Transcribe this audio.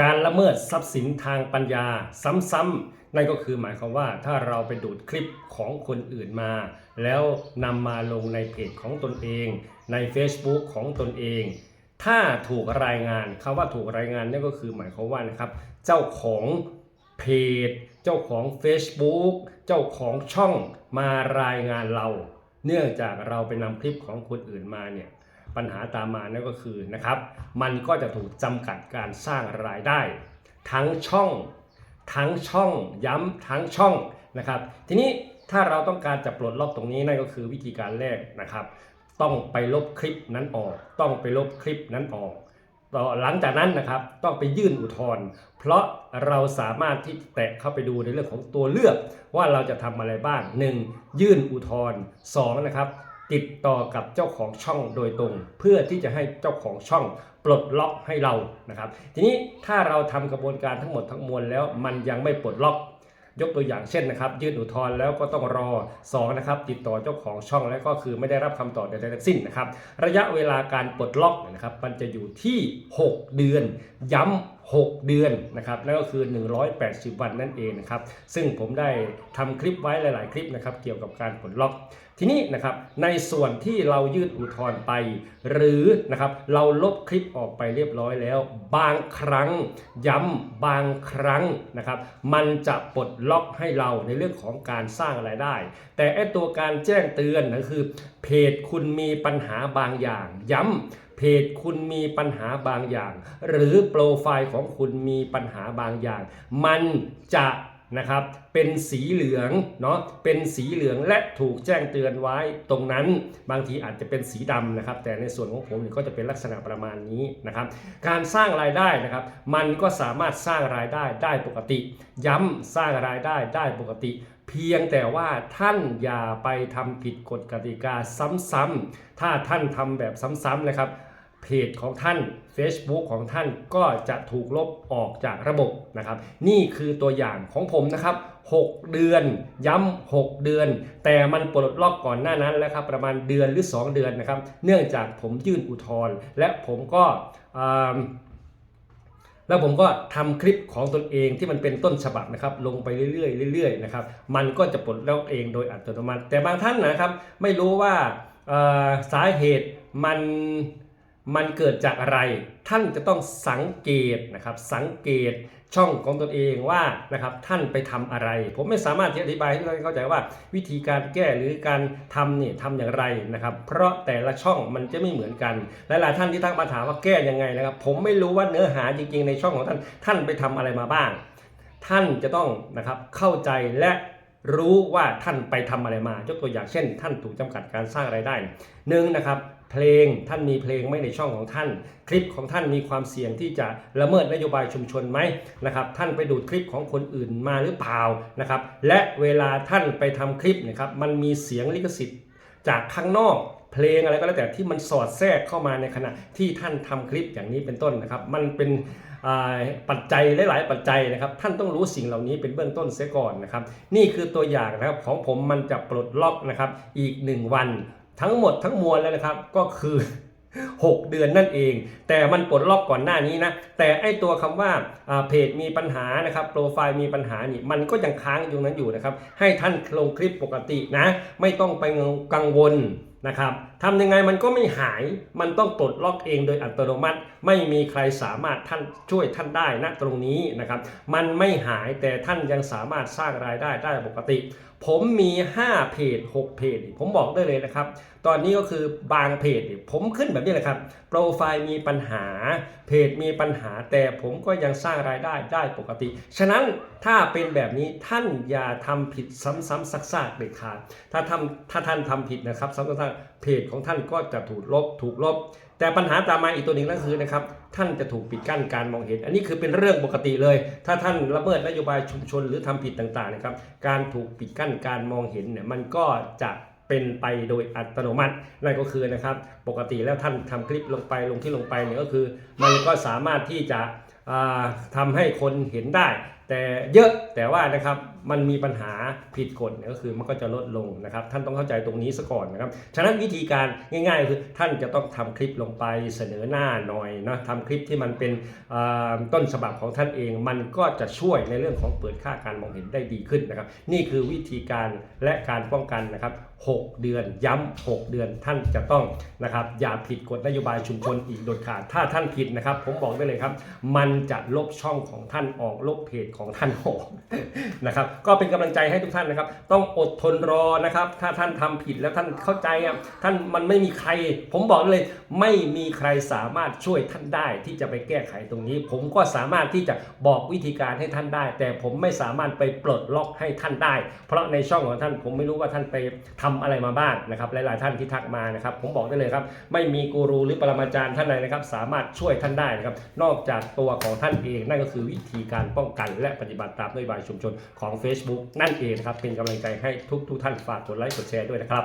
การละเมิดทรัพย์สินทางปัญญาซ้ำๆนั่นก็คือหมายความว่าถ้าเราไปดูดคลิปของคนอื่นมา แล้วนำมาลงในเพจของตนเอง ใน Facebook ของตนเอง ถ้าถูกรายงานคำว่าถูกรายงานนั่นก็คือหมายความว่านะครับ เจ้าของเพจ เจ้าของ Facebook เจ้าของช่องมารายงานเรา เนื่องจากเราไปนำคลิปของคนอื่นมาเนี่ย ปัญหาตามมานั่นก็คือนะครับ มันก็จะถูกจำกัดการสร้างรายได้ ทั้งช่อง ทั้งช่องย้ำทั้งช่องนะครับ ทีนี้ถ้าเราต้องการจะปลดล็อกตรงนี้นั่นก็คือวิธีการแรกนะครับ ต้องไปลบคลิปนั้นออก ต้องไปลบคลิปนั้นออกต่อหลังจากนั้นนะครับต้องไปยื่นอุทธรณ์เพราะเราสามารถที่แตะเข้าไปดูในเรื่องของตัวเลือกว่าเราจะทำอะไรบ้าง 1. ยื่นอุทธรณ์2นะครับ ติดต่อกับเจ้าของช่องโดยตรง เพื่อที่จะให้เจ้าของช่องปลดล็อกให้เรานะครับ ทีนี้ถ้าเราทำกระบวนการทั้งหมดทั้งมวลแล้วมันยังไม่ปลดล็อก ยกตัวอย่างเช่นนะครับ ยื่นอุทธรณ์แล้วก็ต้องรอ2นะครับติดต่อเจ้าของช่องแล้วก็คือไม่ได้รับคำตอบใดๆทั้งสิ้นนะครับ ระยะเวลาการปลดล็อกนะครับ มันจะอยู่ที่ 6 เดือน ย้ำ 6 เดือนนะครับนั่นก็คือ 180 วันนั่นเองนะครับซึ่งผมได้ทำคลิปไว้หลาย ๆ คลิปนะครับเกี่ยวกับการปลดล็อก ทีนี้นะครับในส่วนที่เรายื่นอุทธรณ์ไป หรือนะครับเราลบคลิปออกไปเรียบร้อยแล้ว บางครั้งย้ำบางครั้งนะครับมันจะปลดล็อกให้เราในเรื่องของการสร้างรายได้ แต่ไอตัวการแจ้งเตือนนะคือเพจคุณมีปัญหาบางอย่างย้ำ เพจคุณมีปัญหาบางอย่าง หรือโปรไฟล์ของคุณมีปัญหาบางอย่าง มันจะ นะครับ เป็นสีเหลืองเนาะ เป็นสีเหลืองและถูกแจ้งเตือนไว้ตรงนั้น บางทีอาจจะเป็นสีดำนะครับ แต่ในส่วนของผมก็จะเป็นลักษณะประมาณนี้นะครับ การสร้างรายได้นะครับ มันก็สามารถสร้างรายได้ได้ปกติ ย้ำสร้างรายได้ได้ปกติเพียงแต่ว่าท่านอย่าไปทำผิดกฎกติกาซ้ำๆถ้าท่านทำแบบซ้ำๆนะครับ เพจของท่าน Facebook ของท่านก็จะถูกลบออกจากระบบนะครับ นี่คือตัวอย่างของผมนะครับ 6 เดือนย้ำ6 เดือน แต่มันปลดล็อกก่อนหน้านั้นแล้วครับประมาณเดือนหรือ 2 เดือนนะครับ เนื่องจากผมยื่นอุทธรณ์และผมก็แล้วผมก็ทำคลิปของตนเองที่มันเป็นต้นฉบับนะครับลงไปเรื่อยๆเรื่อยๆนะครับมันก็จะปลดล็อกเองโดยอัตโนมัติ แต่บางท่านนะครับ ไม่รู้ว่าสาเหตุมัน มันเกิดจากอะไร ท่านจะต้องสังเกตนะครับสังเกตช่องของตนเองว่านะครับท่านไปทำอะไร ผมไม่สามารถที่อธิบายให้ทุกท่านเข้าใจว่า วิธีการแก้หรือการทำเนี่ยทำอย่างไรนะครับ เพราะแต่ละช่องมันจะไม่เหมือนกันหลายๆท่านที่ตั้งมาถามว่าแก้ยังไงนะครับ ผมไม่รู้ว่าเนื้อหาจริงๆ ในช่องของท่าน ท่านไปทำอะไรมาบ้าง ท่านจะต้องนะครับเข้าใจและ รู้ว่าท่านไปทำอะไรมายกตัวอย่างเช่น ท่านถูกจำกัดการสร้างไรายได้หนึ่งนะครับเพลงท่านมีเพลงไหมในช่องของท่าน คลิปของท่านมีความเสี่ยงที่จะละเมิดนโยบายชุมชนไหมนะครับท่านไปดูดคลิปของคนอื่นมาหรือเปล่านะครับและเวลาท่านไปทำคลิปนะครับมันมีเสียงลิขสิทธิ์ จากข้างนอกเพลงอะไรก็แล้วแต่ที่มันสอดแทรกเข้ามาในขณะที่ท่านทำคลิปอย่างนี้เป็นต้นนะครับ มันเป็น ปัจจัยหลาย ๆ ปัจจัยนะครับ ท่านต้องรู้สิ่งเหล่านี้เป็นเบื้องต้นเสียก่อนนะครับ นี่คือตัวอย่างนะครับของผมมันจะปลดล็อกนะครับ อีก 1 วันทั้งหมดทั้งมวลแล้วนะครับก็คือ 6 เดือนนั่นเอง แต่มันปลดล็อกก่อนหน้านี้นะ แต่ไอตัวคำว่าอ่าเพจมีปัญหานะครับโปรไฟล์มีปัญหานี่มันก็ยังค้างอยู่นั้นอยู่นะครับ ให้ท่านลงคลิปปกตินะ ไม่ต้องไปกังวล นะครับทำยังไงมันก็ไม่หาย มันต้องปลดล็อกเองโดยอัตโนมัติ ไม่มีใครสามารถท่านช่วยท่านได้ณตรงนี้นะครับ มันไม่หายแต่ท่านยังสามารถสร้างรายได้ได้ปกติ ผมมี 5 เพจ 6 เพจ ผมบอกได้เลยนะครับ ตอนนี้ก็คือบางเพจ ผมขึ้นแบบนี้แหละครับ โปรไฟล์มีปัญหา เพจมีปัญหา แต่ผมก็ยังสร้างรายได้ได้ปกติ ฉะนั้นถ้าเป็นแบบนี้ท่านอย่าทำผิดซ้ำๆซักๆเด็ดขาด ถ้าทำถ้าท่านทำผิดนะครับซ้ำๆเพจของท่านก็จะถูกลบถูกลบ แต่ปัญหาตามมาอีกตัวหนึ่งก็คือนะครับท่านจะถูกปิดกั้นการมองเห็น อันนี้คือเป็นเรื่องปกติเลย ถ้าท่านละเมิดนโยบายชุมชนหรือทำผิดต่างๆนะครับการถูกปิดกั้นการมองเห็นเนี่ยมันก็จะเป็นไปโดยอัตโนมัตินั่นก็คือนะครับ ปกติแล้วท่านทำคลิปลงไปลงที่ลงไปเนี่ยก็คือ มันก็สามารถที่จะ อ่าทำให้คนเห็นได้ แต่เยอะแต่ว่านะครับมันมีปัญหาผิดกฎเนี่ยก็คือมันก็จะลดลงนะครับ ท่านต้องเข้าใจตรงนี้ซะก่อนนะครับ ฉะนั้นวิธีการง่ายๆคือท่านจะต้องทำคลิปลงไปเสนอหน้าหน่อยนะทำคลิปที่มันเป็นต้นฉบับของท่านเอง มันก็จะช่วยในเรื่องของเปิดค่าการมองเห็นได้ดีขึ้นนะครับ นี่คือวิธีการและการป้องกันนะครับ 6 เดือนย้ำ6เดือนท่านจะต้องนะครับอย่าผิดกฎนโยบายชุมชนอีกโดยขาดถ้าท่านผิดนะครับ ผมบอกได้เลยครับ มันจะลบช่องของท่านออกลบเพจของท่านออกนะครับก็เป็นกำลังใจให้ทุกท่านนะครับ ต้องอดทนรอนะครับ ถ้าท่านทำผิดแล้วท่านเข้าใจอะท่านมันไม่มีใคร ผมบอกเลย ไม่มีใครสามารถช่วยท่านได้ที่จะไปแก้ไขตรงนี้ ผมก็สามารถที่จะบอกวิธีการให้ท่านได้ แต่ผมไม่สามารถไปปลดล็อกให้ท่านได้ เพราะในช่องของท่านผมไม่รู้ว่าท่านไปททำอะไรมาบ้างนะครับหลายๆท่านที่ทักมานะครับผมบอกได้เลยครับไม่มีกูรูหรือปรมาจารย์ท่านใดนะครับสามารถช่วยท่านได้นะครับนอกจากตัวของท่านเอง นั่นก็คือวิธีการป้องกัน และปฏิบัติตามนโยบายชุมชนของ Facebook นั่นเองนะครับเป็นกำลังใจให้ทุกทุกๆท่านฝากกดไลค์กดแชร์ด้วยนะครับ